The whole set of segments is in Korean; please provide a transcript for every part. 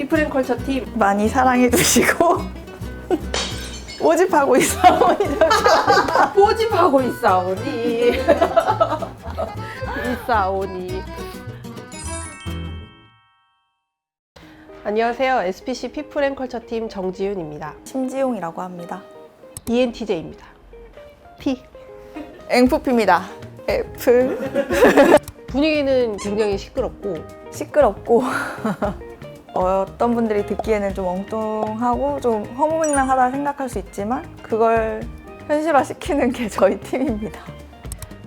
피플앤컬처 팀 많이 사랑해 주시고 모집하고 있사오니. 모집하고 있사오니. 있사오니. 안녕하세요. SPC 피플앤컬처 팀 정지윤입니다. 심지용이라고 합니다. ENTJ입니다. P. 앵푸피입니다. F. 분위기는 굉장히 시끄럽고 시끄럽고 어떤 분들이 듣기에는 좀 엉뚱하고 좀 허무맹랑하다 생각할 수 있지만 그걸 현실화시키는 게 저희 팀입니다.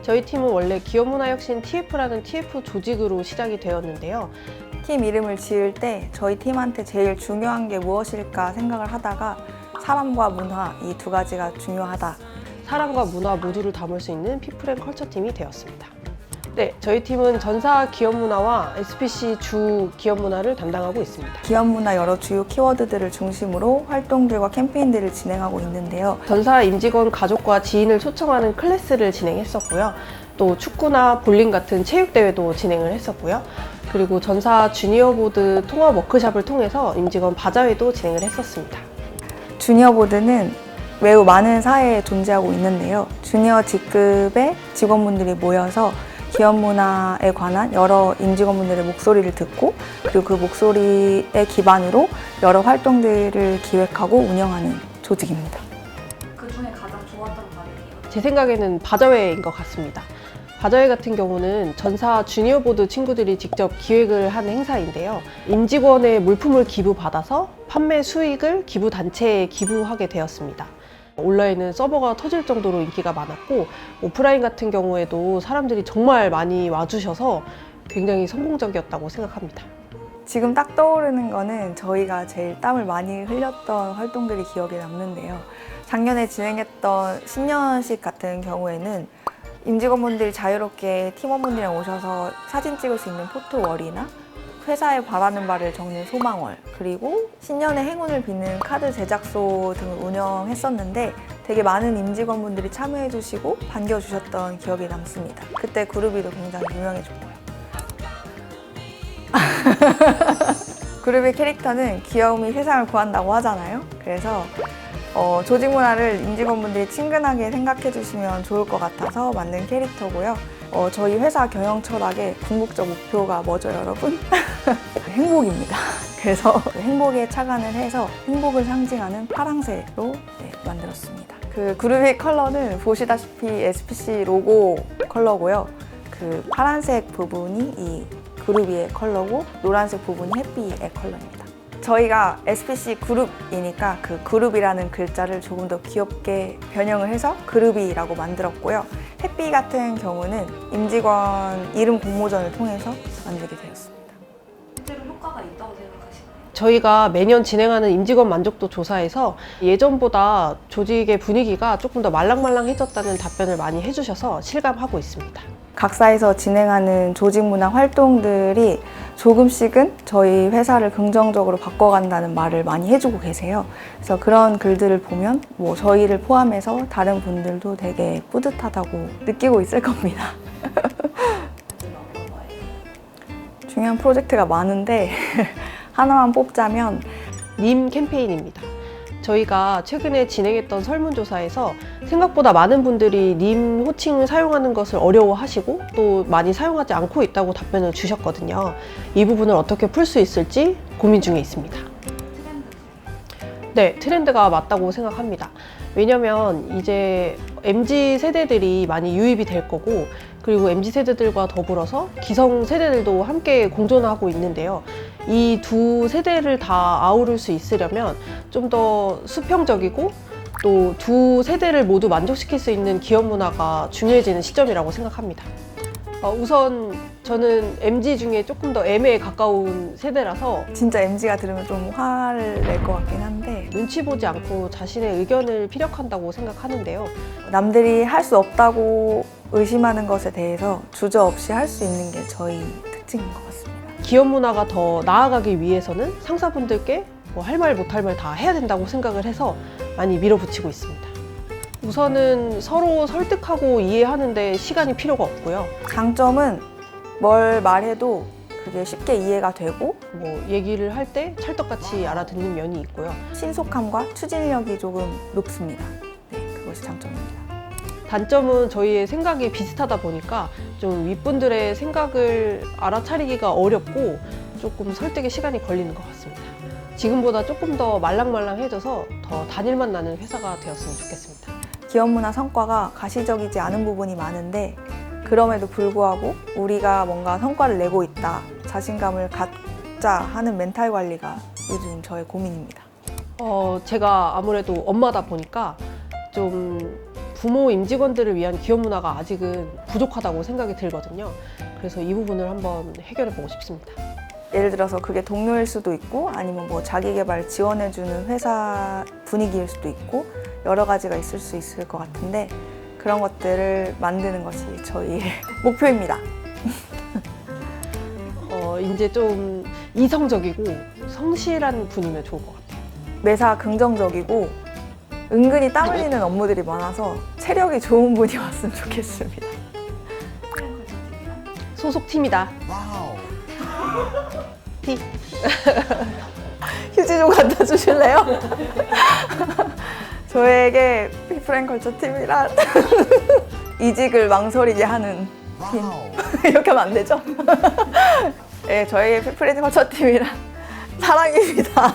저희 팀은 원래 기업문화혁신 TF라는 TF 조직으로 시작이 되었는데요 팀 이름을 지을 때 저희 팀한테 제일 중요한 게 무엇일까 생각을 하다가 사람과 문화 이 두 가지가 중요하다. 사람과 문화 모두를 담을 수 있는 피플앤 컬처 팀이 되었습니다. 네, 저희 팀은 전사 기업 문화와 SPC 주 기업 문화를 담당하고 있습니다. 기업 문화 여러 주요 키워드들을 중심으로 활동들과 캠페인들을 진행하고 있는데요. 전사 임직원 가족과 지인을 초청하는 클래스를 진행했었고요. 또 축구나 볼링 같은 체육 대회도 진행을 했었고요. 그리고 전사 주니어 보드 통합 워크샵을 통해서 임직원 바자회도 진행을 했었습니다. 주니어 보드는 매우 많은 사회에 존재하고 있는데요. 주니어 직급의 직원분들이 모여서 기업 문화에 관한 여러 임직원분들의 목소리를 듣고 그리고 그 목소리에 기반으로 여러 활동들을 기획하고 운영하는 조직입니다. 그 중에 가장 좋았던 말이에요. 제 생각에는 바자회인 것 같습니다. 바자회 같은 경우는 전사 주니어 보드 친구들이 직접 기획을 한 행사인데요. 임직원의 물품을 기부받아서 판매 수익을 기부 단체에 기부하게 되었습니다. 온라인은 서버가 터질 정도로 인기가 많았고 오프라인 같은 경우에도 사람들이 정말 많이 와주셔서 굉장히 성공적이었다고 생각합니다. 지금 딱 떠오르는 거는 저희가 제일 땀을 많이 흘렸던 활동들이 기억에 남는데요. 작년에 진행했던 신년식 같은 경우에는 임직원분들이 자유롭게 팀원분들이랑 오셔서 사진 찍을 수 있는 포토월이나 회사에 바라는 바를 적는 소망월 그리고 신년의 행운을 빚는 카드 제작소 등을 운영했었는데 되게 많은 임직원분들이 참여해 주시고 반겨 주셨던 기억이 남습니다. 그때 그룹이도 굉장히 유명해졌고요. 그룹의 캐릭터는 귀여움이 세상을 구한다고 하잖아요. 그래서 어, 조직 문화를 임직원분들이 친근하게 생각해 주시면 좋을 것 같아서 만든 캐릭터고요. 어, 저희 회사 경영 철학의 궁극적 목표가 뭐죠, 여러분? 행복입니다. 그래서 행복에 착안을 해서 행복을 상징하는 파랑새로 네, 만들었습니다. 그 그룹의 컬러는 보시다시피 SPC 로고 컬러고요. 그 파란색 부분이 이 그룹의 컬러고 노란색 부분이 해피의 컬러입니다. 저희가 SPC 그룹이니까 그 그룹이라는 글자를 조금 더 귀엽게 변형을 해서 그룹이라고 만들었고요. 해피 같은 경우는 임직원 이름 공모전을 통해서 만들게 되었습니다. 실제로 효과가 있다고 생각하시나요? 저희가 매년 진행하는 임직원 만족도 조사에서 예전보다 조직의 분위기가 조금 더 말랑말랑해졌다는 답변을 많이 해주셔서 실감하고 있습니다. 각사에서 진행하는 조직 문화 활동들이 조금씩은 저희 회사를 긍정적으로 바꿔간다는 말을 많이 해주고 계세요. 그래서 그런 글들을 보면 뭐 저희를 포함해서 다른 분들도 되게 뿌듯하다고 느끼고 있을 겁니다. 중요한 프로젝트가 많은데 하나만 뽑자면 님 캠페인입니다. 저희가 최근에 진행했던 설문조사에서 생각보다 많은 분들이 님 호칭을 사용하는 것을 어려워하시고 또 많이 사용하지 않고 있다고 답변을 주셨거든요. 이 부분을 어떻게 풀 수 있을지 고민 중에 있습니다. 네, 트렌드가 맞다고 생각합니다. 왜냐면 이제 MZ 세대들이 많이 유입이 될 거고, 그리고 MZ 세대들과 더불어서 기성 세대들도 함께 공존하고 있는데요. 이 두 세대를 다 아우를 수 있으려면 좀 더 수평적이고 또 두 세대를 모두 만족시킬 수 있는 기업 문화가 중요해지는 시점이라고 생각합니다. 어, 우선 저는 MZ 중에 조금 더 M에 가까운 세대라서 진짜 MG가 들으면 좀 화를 낼 것 같긴 한데 눈치 보지 않고 자신의 의견을 피력한다고 생각하는데요. 남들이 할 수 없다고 의심하는 것에 대해서 주저 없이 할 수 있는 게 저희 특징인 것 같습니다. 기업 문화가 더 나아가기 위해서는 상사분들께 뭐 할 말 못 할 말 다 해야 된다고 생각을 해서 많이 밀어붙이고 있습니다. 우선은 서로 설득하고 이해하는데 시간이 필요가 없고요. 장점은 뭘 말해도 그게 쉽게 이해가 되고 뭐 얘기를 할 때 찰떡같이 알아듣는 면이 있고요. 신속함과 추진력이 조금 높습니다. 네, 그것이 장점입니다. 단점은 저희의 생각이 비슷하다 보니까 좀 윗분들의 생각을 알아차리기가 어렵고 조금 설득에 시간이 걸리는 것 같습니다. 지금보다 조금 더 말랑말랑해져서 더 단일만 나는 회사가 되었으면 좋겠습니다. 기업 문화 성과가 가시적이지 않은 부분이 많은데 그럼에도 불구하고 우리가 뭔가 성과를 내고 있다 자신감을 갖자 하는 멘탈 관리가 요즘 저의 고민입니다. 어, 제가 아무래도 엄마다 보니까 좀 부모 임직원들을 위한 기업 문화가 아직은 부족하다고 생각이 들거든요. 그래서 이 부분을 한번 해결해 보고 싶습니다. 예를 들어서 그게 동료일 수도 있고 아니면 뭐 자기 개발 지원해 주는 회사 분위기일 수도 있고 여러 가지가 있을 수 있을 것 같은데 그런 것들을 만드는 것이 저희의 목표입니다. 어, 이제 좀 이성적이고 성실한 분이면 좋을 것 같아요. 매사 긍정적이고 은근히 땀 흘리는 업무들이 많아서 체력이 좋은 분이 왔으면 좋겠습니다. 프랭클처팀이랑 소속 팀이다. 티. 휴지 좀 갖다 주실래요? 저에게 피프랭컬처 팀이란 이직을 망설이게 하는 팀 이렇게 하면 안 되죠? 네, 저에게 피프랭컬처 팀이란 사랑입니다.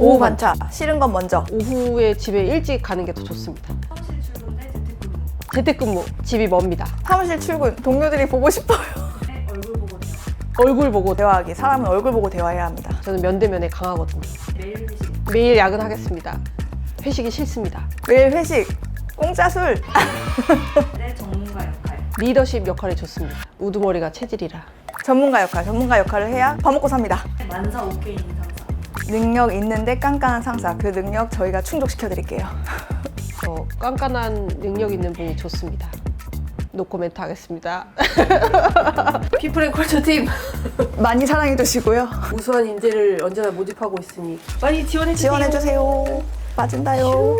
오후 반차 싫은 건 먼저 오후에 집에 일찍 가는 게 더 좋습니다. 사무실 출근 대 재택근무. 재택근무, 집이 멉니다. 사무실 출근 동료들이 보고 싶어요. 대 얼굴 보고 대화. 얼굴 보고 대화하기 사람은 얼굴 보고 대화해야 합니다. 저는 면대면에 강하거든요. 매일 회식. 매일 야근하겠습니다. 회식이 싫습니다. 매일 회식 공짜 술대 전문가 역할. 리더십 역할이 좋습니다. 우두머리가 체질이라. 전문가 역할 전문가 역할을 해야 밥 먹고 삽니다. 만사 오케이 있는 상사. 능력 있는데 깐깐한 상사 그 능력 저희가 충족시켜 드릴게요. 저 깐깐한 능력 있는 분이 좋습니다. 노코멘트 하겠습니다. 피플앤컬처 팀 많이 사랑해 주시고요. 우수한 인재를 언제나 모집하고 있으니 많이 지원해 주세요. 지원해 주세요. 빠진다요.